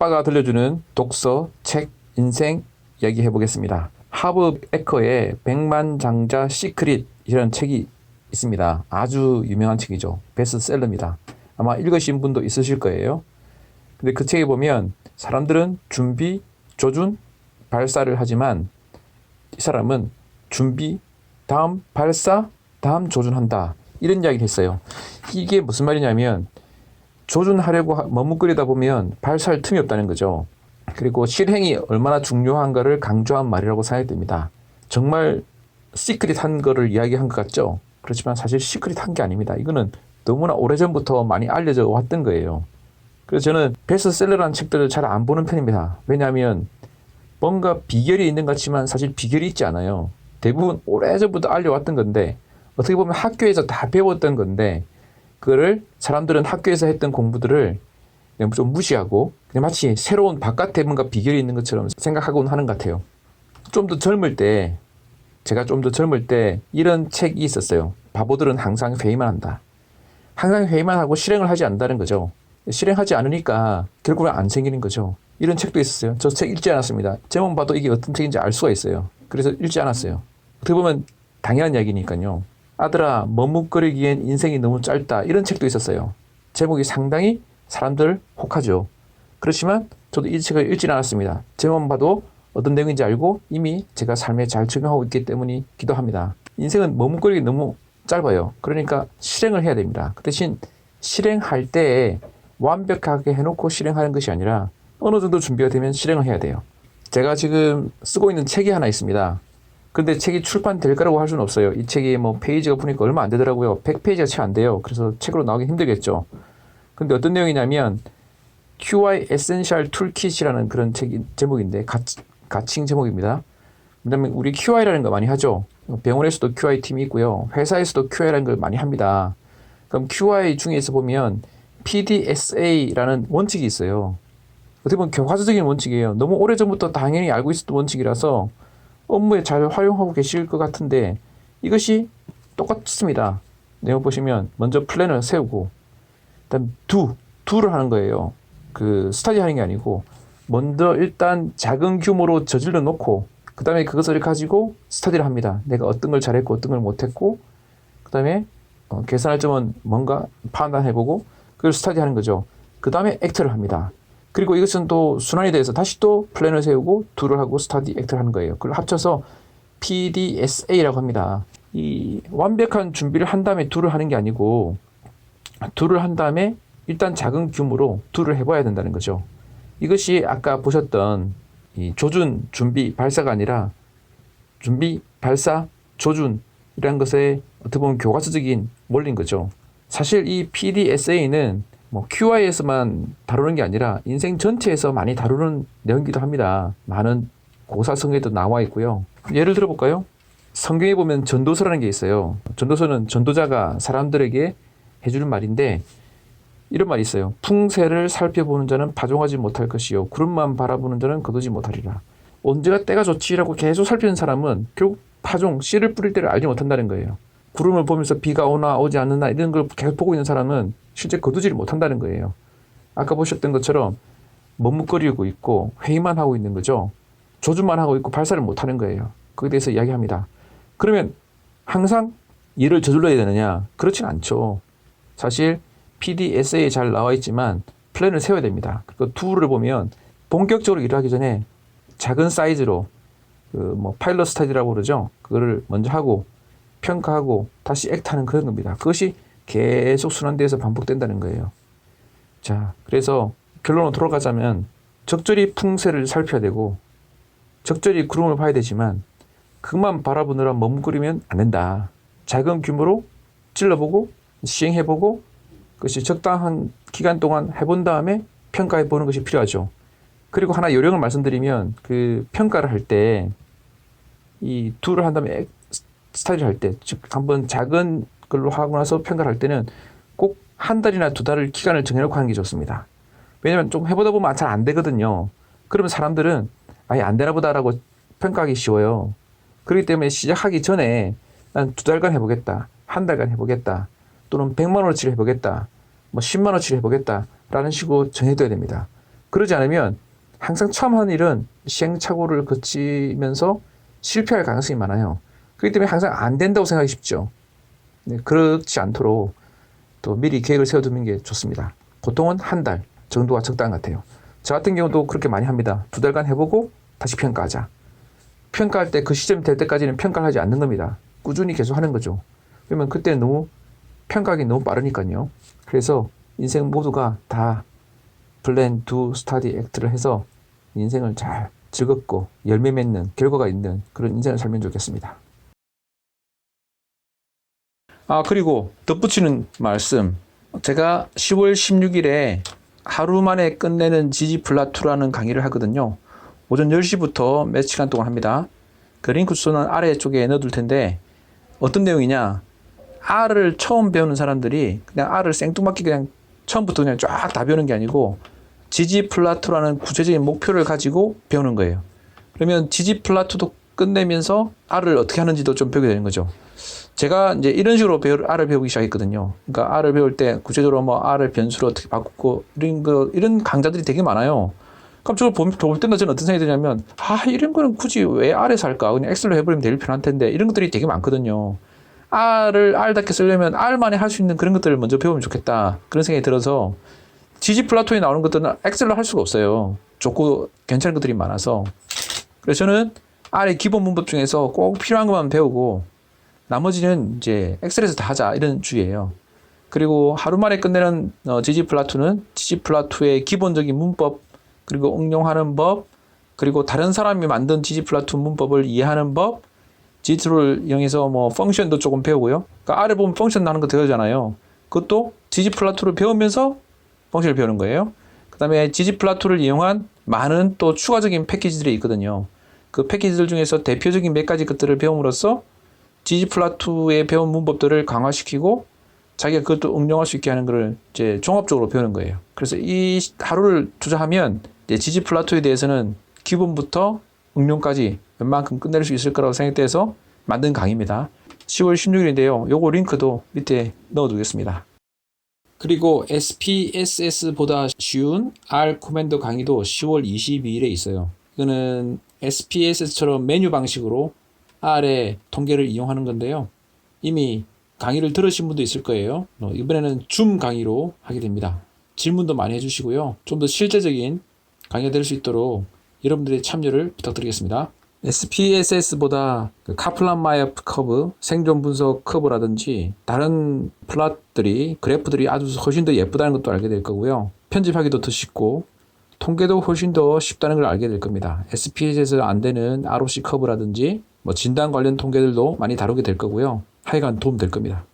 아빠가 들려주는 독서, 책, 인생 이야기 해보겠습니다. 하브 에커의 백만장자 시크릿 이라는 책이 있습니다. 아주 유명한 책이죠. 베스트셀러입니다. 아마 읽으신 분도 있으실 거예요. 근데 그 책에 보면 사람들은 준비, 조준, 발사를 하지만 이 사람은 준비, 다음 발사, 다음 조준한다. 이런 이야기를 했어요. 이게 무슨 말이냐면 조준하려고 하- 머뭇거리다 보면 발사할 틈이 없다는 거죠. 그리고 실행이 얼마나 중요한가를 강조한 말이라고 생각됩니다. 정말 시크릿한 거를 이야기한 것 같죠? 그렇지만 사실 시크릿한 게 아닙니다. 이거는 너무나 오래전부터 많이 알려져 왔던 거예요. 그래서 저는 베스트셀러라는 책들을 잘 안 보는 편입니다. 왜냐하면 뭔가 비결이 있는 것 같지만 사실 비결이 있지 않아요. 대부분 오래전부터 알려왔던 건데 어떻게 보면 학교에서 다 배웠던 건데 그거를 사람들은 학교에서 했던 공부들을 좀 무시하고 그냥 마치 새로운 바깥에 뭔가 비결이 있는 것처럼 생각하곤 하는 것 같아요. 좀 더 젊을 때 제가 좀 더 젊을 때 이런 책이 있었어요. 바보들은 항상 회의만 한다. 항상 회의만 하고 실행을 하지 않는다는 거죠. 실행하지 않으니까 결국은 안 생기는 거죠. 이런 책도 있었어요. 저 책 읽지 않았습니다. 제목 봐도 이게 어떤 책인지 알 수가 있어요. 그래서 읽지 않았어요. 어떻게 보면 당연한 이야기니까요. 아들아, 머뭇거리기엔 인생이 너무 짧다. 이런 책도 있었어요. 제목이 상당히 사람들 혹하죠. 그렇지만 저도 이 책을 읽지 않았습니다. 제목만 봐도 어떤 내용인지 알고 이미 제가 삶에 잘 적용하고 있기 때문이 기도 합니다. 인생은 머뭇거리기 너무 짧아요. 그러니까 실행을 해야 됩니다. 그 대신 실행할 때 완벽하게 해놓고 실행하는 것이 아니라 어느 정도 준비가 되면 실행을 해야 돼요. 제가 지금 쓰고 있는 책이 하나 있습니다. 근데 책이 출판될 거라고 할 수는 없어요. 이 책이 뭐 페이지가 보니까 얼마 안 되더라고요. 100페이지가 채 안 돼요. 그래서 책으로 나오기 힘들겠죠. 근데 어떤 내용이냐면 QI 에센셜 툴킷이라는 그런 책이 제목인데 가, 가칭 제목입니다. 왜냐면 우리 QI라는 거 많이 하죠. 병원에서도 QI 팀이 있고요. 회사에서도 QI라는 걸 많이 합니다. 그럼 QI 중에서 보면 PDSA라는 원칙이 있어요. 어떻게 보면 교과서적인 원칙이에요. 너무 오래전부터 당연히 알고 있었던 원칙이라서 업무에 잘 활용하고 계실 것 같은데 이것이 똑같습니다. 내용 보시면 먼저 플랜을 세우고 일단 두, 두를 하는 거예요. 그 스타디 하는 게 아니고 먼저 일단 작은 규모로 저질러 놓고 그 다음에 그것을 가지고 스타디를 합니다. 내가 어떤 걸 잘했고 어떤 걸 못했고 그 다음에 어, 계산할 점은 뭔가 판단해보고 그걸 스타디 하는 거죠. 그 다음에 액트를 합니다. 그리고 이것은 또 순환이 돼서 다시 또 플랜을 세우고 둘을 하고 스타디 액트를 하는 거예요. 그걸 합쳐서 PDSA라고 합니다. 이 완벽한 준비를 한 다음에 둘을 하는 게 아니고 둘을 한 다음에 일단 작은 규모로 둘을 해봐야 된다는 거죠. 이것이 아까 보셨던 이 조준, 준비, 발사가 아니라 준비, 발사, 조준이라는 것의 어떻게 보면 교과서적인 원리인 거죠. 사실 이 PDSA는 뭐 QI에서만 다루는 게 아니라 인생 전체에서 많이 다루는 내용이기도 합니다. 많은 고사성에도 나와 있고요. 예를 들어볼까요? 성경에 보면 전도서라는 게 있어요. 전도서는 전도자가 사람들에게 해주는 말인데 이런 말이 있어요. 풍세를 살펴보는 자는 파종하지 못할 것이요. 구름만 바라보는 자는 거두지 못하리라. 언제가 때가 좋지라고 계속 살피는 사람은 결국 파종, 씨를 뿌릴 때를 알지 못한다는 거예요. 구름을 보면서 비가 오나 오지 않느나 이런 걸 계속 보고 있는 사람은 실제 거두지를 못한다는 거예요. 아까 보셨던 것처럼 머뭇거리고 있고 회의만 하고 있는 거죠. 조준만 하고 있고 발사를 못하는 거예요. 거기에 대해서 이야기합니다. 그러면 항상 일을 저질러야 되느냐? 그렇진 않죠. 사실 PDSA에 잘 나와 있지만 플랜을 세워야 됩니다. 그 툴을 보면 본격적으로 일을 하기 전에 작은 사이즈로 그 뭐 파일럿 스타디라고 그러죠. 그거를 먼저 하고 평가하고 다시 액트하는 그런 겁니다. 그것이 계속 순환돼서 반복된다는 거예요. 자, 그래서 결론으로 돌아가자면 적절히 풍세를 살펴야 되고 적절히 구름을 봐야 되지만 그것만 바라보느라 머뭇거리면 안 된다. 작은 규모로 찔러보고 시행해보고 그것이 적당한 기간 동안 해본 다음에 평가해 보는 것이 필요하죠. 그리고 하나 요령을 말씀드리면 그 평가를 할 때 이 둘을 한 다음에 스타일을 할 때 즉 한번 작은 걸로 하고 나서 평가를 할 때는 꼭 한 달이나 두 달을 기간을 정해놓고 하는 게 좋습니다. 왜냐하면 좀 해보다 보면 잘 안 되거든요. 그러면 사람들은 아예 안 되나 보다라고 평가하기 쉬워요. 그렇기 때문에 시작하기 전에 난 두 달간 해보겠다. 한 달간 해보겠다. 또는 100만 원어치를 해보겠다. 뭐 10만 원어치를 해보겠다. 라는 식으로 정해둬야 됩니다. 그러지 않으면 항상 처음 하는 일은 시행착오를 거치면서 실패할 가능성이 많아요. 그렇기 때문에 항상 안 된다고 생각하기 쉽죠. 네, 그렇지 않도록 또 미리 계획을 세워두는 게 좋습니다. 보통은 한 달 정도가 적당한 것 같아요. 저 같은 경우도 그렇게 많이 합니다. 두 달간 해보고 다시 평가하자. 평가할 때 그 시점이 될 때까지는 평가를 하지 않는 겁니다. 꾸준히 계속 하는 거죠. 그러면 그때는 너무 평가하기 너무 빠르니까요. 그래서 인생 모두가 다 플랜 두 스타디 액트를 해서 인생을 잘 즐겁고 열매 맺는 결과가 있는 그런 인생을 살면 좋겠습니다. 아 그리고 덧붙이는 말씀 제가 10월 16일에 하루 만에 끝내는 지지 플라투라는 강의를 하거든요. 오전 10시부터 몇 시간 동안 합니다. 그 링크 주소는 아래쪽에 넣어둘 텐데 어떤 내용이냐 R을 처음 배우는 사람들이 그냥 R을 생뚱맞게 그냥 처음부터 그냥 쫙 다 배우는 게 아니고 지지 플라투라는 구체적인 목표를 가지고 배우는 거예요. 그러면 지지 플라투도 끝내면서 R을 어떻게 하는지도 좀 배우게 되는 거죠. 제가 이제 이런 식으로 배우, R을 배우기 시작했거든요. 그러니까 R을 배울 때 구체적으로 뭐 R을 변수로 어떻게 바꾸고 이런 거 이런 강좌들이 되게 많아요. 그럼 저걸 볼, 볼 때마다 저는 어떤 생각이 드냐면 아 이런 거는 굳이 왜 R에서 할까? 그냥 엑셀로 해버리면 제일 편할 텐데 이런 것들이 되게 많거든요. R을 R답게 쓰려면 R만에 할 수 있는 그런 것들을 먼저 배우면 좋겠다. 그런 생각이 들어서 지지 플라토에 나오는 것들은 엑셀로 할 수가 없어요. 좋고 괜찮은 것들이 많아서. 그래서 저는 R의 기본 문법 중에서 꼭 필요한 것만 배우고 나머지는 이제 엑셀에서 다 하자 이런 주의예요. 그리고 하루 만에 끝내는 어, 지지 플라투는 지지 플라투의 기본적인 문법 그리고 응용하는 법 그리고 다른 사람이 만든 지지 플라투 문법을 이해하는 법 지트를 이용해서 뭐 펑션도 조금 배우고요. 그러니까 아래 보면 펑션 나는 거 배우잖아요. 그것도 지지 플라투를 배우면서 펑션을 배우는 거예요. 그다음에 지지 플라투를 이용한 많은 또 추가적인 패키지들이 있거든요. 그 패키지들 중에서 대표적인 몇 가지 것들을 배움으로써 지지 플라투의 배운 문법들을 강화시키고 자기가 그것도 응용할 수 있게 하는 것을 이제 종합적으로 배우는 거예요. 그래서 이 하루를 투자하면 이제 지지 플라투에 대해서는 기본부터 응용까지 웬만큼 끝낼 수 있을 거라고 생각돼서 만든 강의입니다. 10월 16일인데요. 요거 링크도 밑에 넣어두겠습니다. 그리고 SPSS보다 쉬운 R 코맨더 강의도 10월 22일에 있어요. 이거는 SPSS처럼 메뉴 방식으로 R의 통계를 이용하는 건데요. 이미 강의를 들으신 분도 있을 거예요. 어, 이번에는 줌 강의로 하게 됩니다. 질문도 많이 해주시고요. 좀 더 실제적인 강의가 될 수 있도록 여러분들의 참여를 부탁드리겠습니다. SPSS보다 그 카플란 마이어 커브, 생존 분석 커브라든지 다른 플랫들이 그래프들이 아주 훨씬 더 예쁘다는 것도 알게 될 거고요. 편집하기도 더 쉽고 통계도 훨씬 더 쉽다는 걸 알게 될 겁니다. SPS에서 안 되는 ROC 커브라든지 뭐 진단 관련 통계들도 많이 다루게 될 거고요. 하여간 도움 될 겁니다.